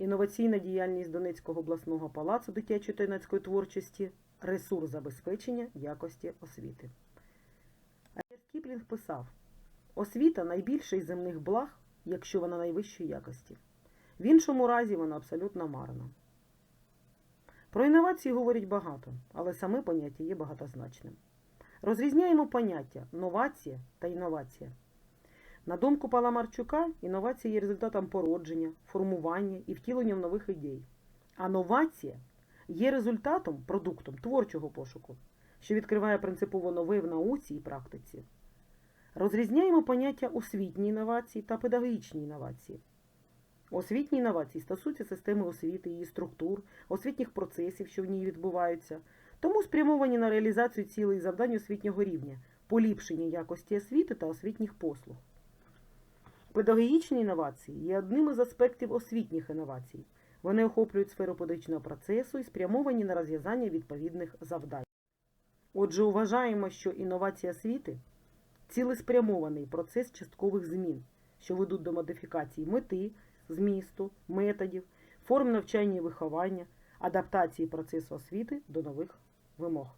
інноваційна діяльність Донецького обласного палацу дитячої та юнацької творчості, ресурс забезпечення якості освіти. Ернест Кіплінг писав: освіта найбільший земних благ, якщо вона найвищої якості. В іншому разі вона абсолютно марна. Про інновації говорять багато, але саме поняття є багатозначним. Розрізняємо поняття новація та інновація. На думку Пала Марчука, інновація є результатом породження, формування і втіленням нових ідей. А новація є результатом, продуктом творчого пошуку, що відкриває принципово нове в науці і практиці. Розрізняємо поняття освітні інновації та педагогічні інновації. Освітні інновації стосуються системи освіти, її структур, освітніх процесів, що в ній відбуваються, тому спрямовані на реалізацію цілей завдань освітнього рівня, поліпшення якості освіти та освітніх послуг. Педагогічні інновації є одним із аспектів освітніх інновацій. Вони охоплюють сферу педагогічного процесу і спрямовані на розв'язання відповідних завдань. Отже, вважаємо, що інновація освіти цілеспрямований процес часткових змін, що ведуть до модифікації мети, змісту, методів, форм навчання і виховання, адаптації процесу освіти до нових вимог.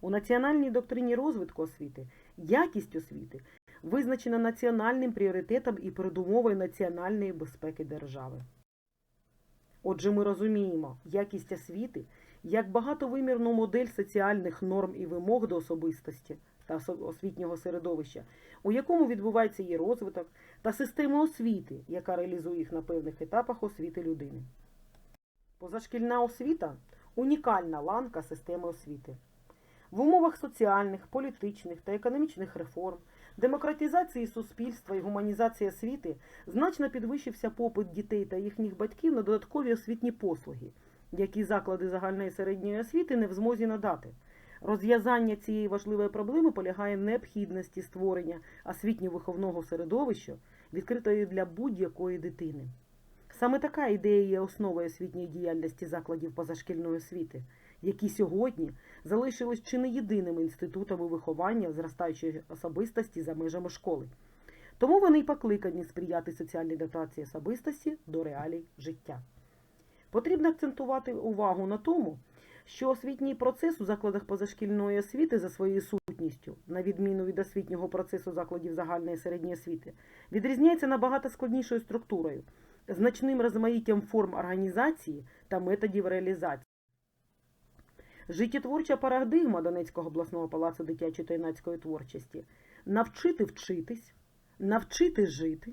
У національній доктрині розвитку освіти якість освіти визначена національним пріоритетом і передумовою національної безпеки держави. Отже, ми розуміємо якість освіти як багатовимірну модель соціальних норм і вимог до особистості та освітнього середовища, у якому відбувається її розвиток, та систему освіти, яка реалізує їх на певних етапах освіти людини. Позашкільна освіта унікальна ланка системи освіти. В умовах соціальних, політичних та економічних реформ, демократизації суспільства і гуманізації освіти значно підвищився попит дітей та їхніх батьків на додаткові освітні послуги, які заклади загальної середньої освіти не в змозі надати. Розв'язання цієї важливої проблеми полягає в необхідності створення освітньо-виховного середовища, відкритої для будь-якої дитини. Саме така ідея є основою освітньої діяльності закладів позашкільної освіти, які сьогодні залишились чи не єдиними інститутами виховання зростаючої особистості за межами школи. Тому вони й покликані сприяти соціальній дотації особистості до реалій життя. Потрібно акцентувати увагу на тому, що освітній процес у закладах позашкільної освіти за своєю сутністю, на відміну від освітнього процесу закладів загальної середньої освіти, відрізняється набагато складнішою структурою, значним розмаїттям форм організації та методів реалізації. Життєтворча парадигма Донецького обласного палацу дитячої та юнацької творчості навчити вчитись, навчити жити,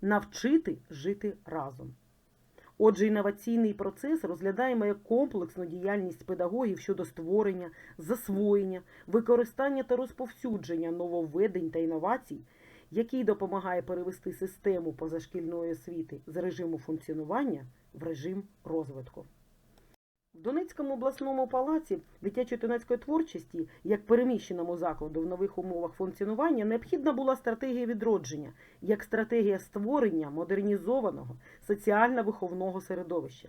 навчити жити разом. Отже, інноваційний процес розглядаємо як комплексну діяльність педагогів щодо створення, засвоєння, використання та розповсюдження нововведень та інновацій, який допомагає перевести систему позашкільної освіти з режиму функціонування в режим розвитку. В Донецькому обласному палаці дитячої та юнацької творчості, як переміщеному закладу в нових умовах функціонування, необхідна була стратегія відродження, як стратегія створення модернізованого соціально-виховного середовища.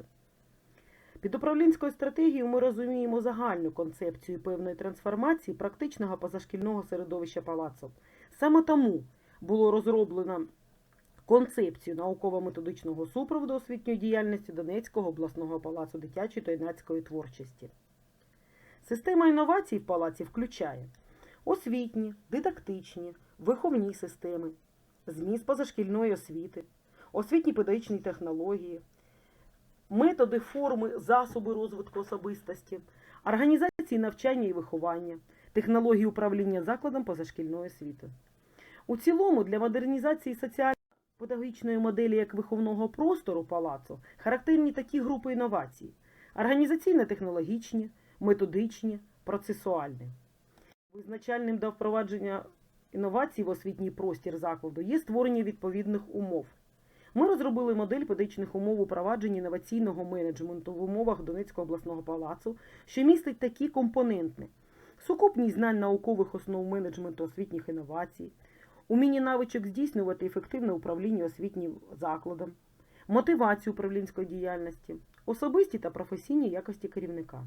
Під управлінською стратегією ми розуміємо загальну концепцію певної трансформації практичного позашкільного середовища палацу. Саме тому було розроблено концепцію науково-методичного супроводу освітньої діяльності Донецького обласного палацу дитячої та юнацької творчості. Система інновацій в палаці включає освітні, дидактичні, виховні системи, зміст позашкільної освіти, освітні педагогічні технології, методи, форми, засоби розвитку особистості, організації навчання і виховання, технології управління закладом позашкільної освіти. У цілому для модернізації соціальної педагогічної моделі як виховного простору палацу характерні такі групи інновацій: організаційно-технологічні, методичні, процесуальні. Визначальним до впровадження інновацій в освітній простір закладу є створення відповідних умов. Ми розробили модель педагогічних умов упровадження інноваційного менеджменту в умовах Донецького обласного палацу, що містить такі компоненти: сукупність знань наукових основ менеджменту освітніх інновацій, уміння навичок здійснювати ефективне управління освітнім закладом, мотивацію управлінської діяльності, особисті та професійні якості керівника.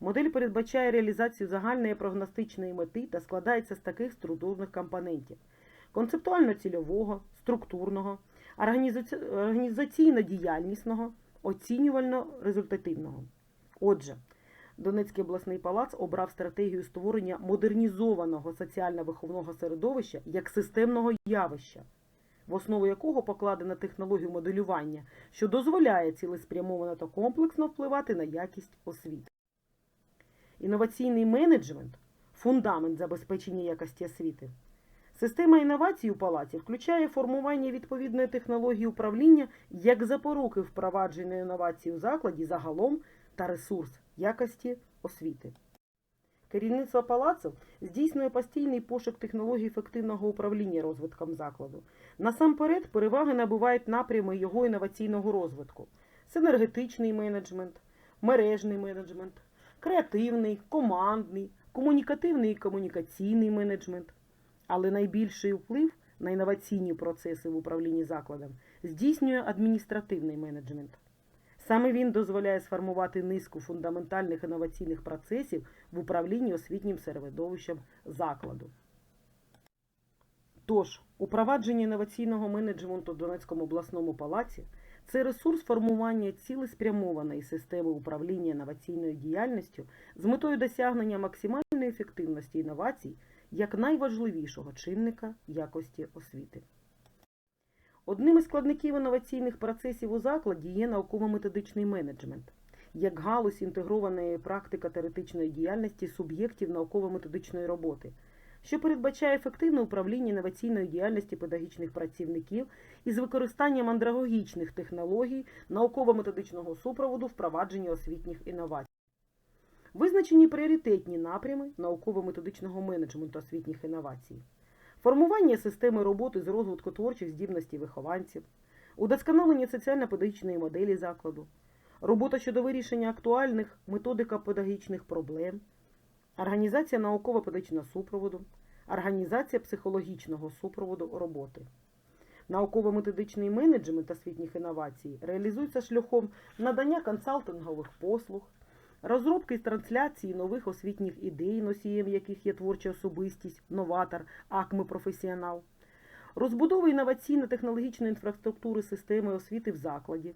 Модель передбачає реалізацію загальної прогностичної мети та складається з таких структурних компонентів: концептуально-цільового, структурного, організаційно-діяльнісного, оцінювально-результативного. Отже, Донецький обласний палац обрав стратегію створення модернізованого соціально-виховного середовища як системного явища, в основу якого покладена технологія моделювання, що дозволяє цілеспрямовано та комплексно впливати на якість освіти. Інноваційний менеджмент фундамент забезпечення якості освіти. Система інновацій у палаці включає формування відповідної технології управління як запоруки впровадження інновацій у закладі загалом та ресурс якості освіти. Керівництво палацу здійснює постійний пошук технологій ефективного управління розвитком закладу. Насамперед, переваги набувають напрями його інноваційного розвитку: синергетичний менеджмент, мережний менеджмент, креативний, командний, комунікативний і комунікаційний менеджмент. Але найбільший вплив на інноваційні процеси в управлінні закладом здійснює адміністративний менеджмент. Саме він дозволяє сформувати низку фундаментальних інноваційних процесів в управлінні освітнім середовищем закладу. Тож, упровадження інноваційного менеджменту в Донецькому обласному палаці це ресурс формування цілеспрямованої системи управління інноваційною діяльністю з метою досягнення максимальної ефективності інновацій як найважливішого чинника якості освіти. Одним із складників інноваційних процесів у закладі є науково-методичний менеджмент, як галузь інтегрованої практико-теоретичної діяльності суб'єктів науково-методичної роботи, що передбачає ефективне управління інноваційної діяльності педагогічних працівників із використанням андрогогічних технологій науково-методичного супроводу впровадження освітніх інновацій. Визначені пріоритетні напрями науково-методичного менеджменту освітніх інновацій формування системи роботи з розвитку творчих здібностей вихованців, удосконалення соціально-педагогічної моделі закладу, робота щодо вирішення актуальних методико-педагогічних проблем, організація науково-педагогічного супроводу, організація психологічного супроводу роботи. Науково-методичний менеджмент освітніх інновацій реалізується шляхом надання консалтингових послуг, розробки і трансляції нових освітніх ідей, носієм яких є творча особистість, новатор, акми професіонал, розбудови інноваційно-технологічної інфраструктури системи освіти в закладі,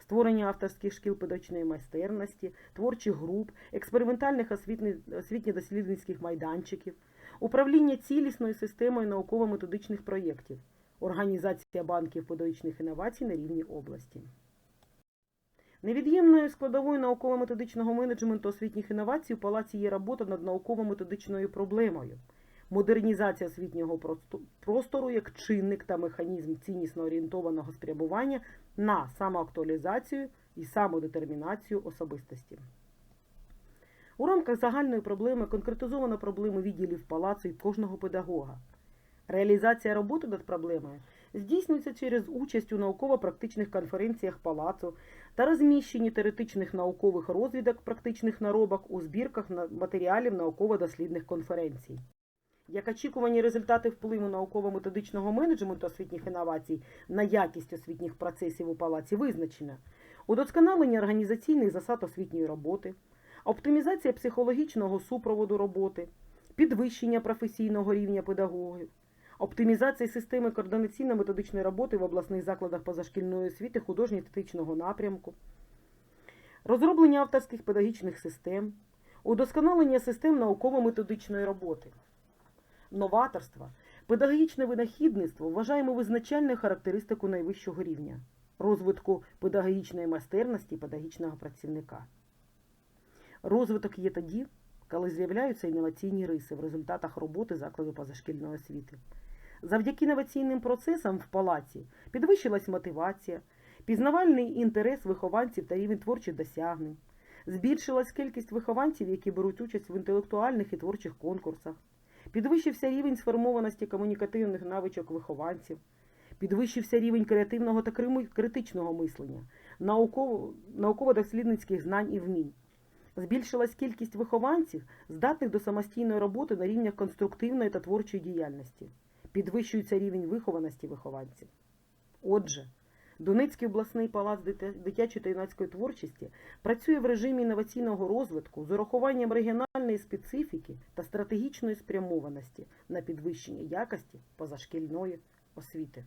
створення авторських шкіл педагогічної майстерності, творчих груп, експериментальних освітньо-дослідницьких майданчиків, управління цілісною системою науково-методичних проєктів, організація банків педагогічних інновацій на рівні області. Невід'ємною складовою науково-методичного менеджменту освітніх інновацій у палаці є робота над науково-методичною проблемою. Модернізація освітнього простору як чинник та механізм ціннісно орієнтованого спрямування на самоактуалізацію і самодетермінацію особистості. У рамках загальної проблеми конкретизовано проблеми відділів палацу і кожного педагога. Реалізація роботи над проблемою здійснюється через участь у науково-практичних конференціях палацу та розміщенні теоретичних наукових розвідок практичних наробок у збірках матеріалів науково-дослідних конференцій. Як очікувані результати впливу науково-методичного менеджменту освітніх інновацій на якість освітніх процесів у палаці визначено удосконалення організаційних засад освітньої роботи, оптимізація психологічного супроводу роботи, підвищення професійного рівня педагогів, оптимізація системи координаційно-методичної роботи в обласних закладах позашкільної освіти художньо-етичного напрямку, розроблення авторських педагогічних систем, удосконалення систем науково-методичної роботи. Новаторство, педагогічне винахідництво вважаємо визначальною характеристикою найвищого рівня розвитку педагогічної майстерності педагогічного працівника. Розвиток є тоді, коли з'являються інноваційні риси в результатах роботи закладу позашкільної освіти. Завдяки інноваційним процесам в палаці підвищилась мотивація, пізнавальний інтерес вихованців та рівень творчих досягнень, збільшилась кількість вихованців, які беруть участь в інтелектуальних і творчих конкурсах, підвищився рівень сформованості комунікативних навичок вихованців, підвищився рівень креативного та критичного мислення, науково-дослідницьких знань і вмінь. Збільшилась кількість вихованців, здатних до самостійної роботи на рівнях конструктивної та творчої діяльності. Підвищується рівень вихованості вихованців. Отже, Донецький обласний палац дитячої та юнацької творчості працює в режимі інноваційного розвитку з урахуванням регіональної специфіки та стратегічної спрямованості на підвищення якості позашкільної освіти.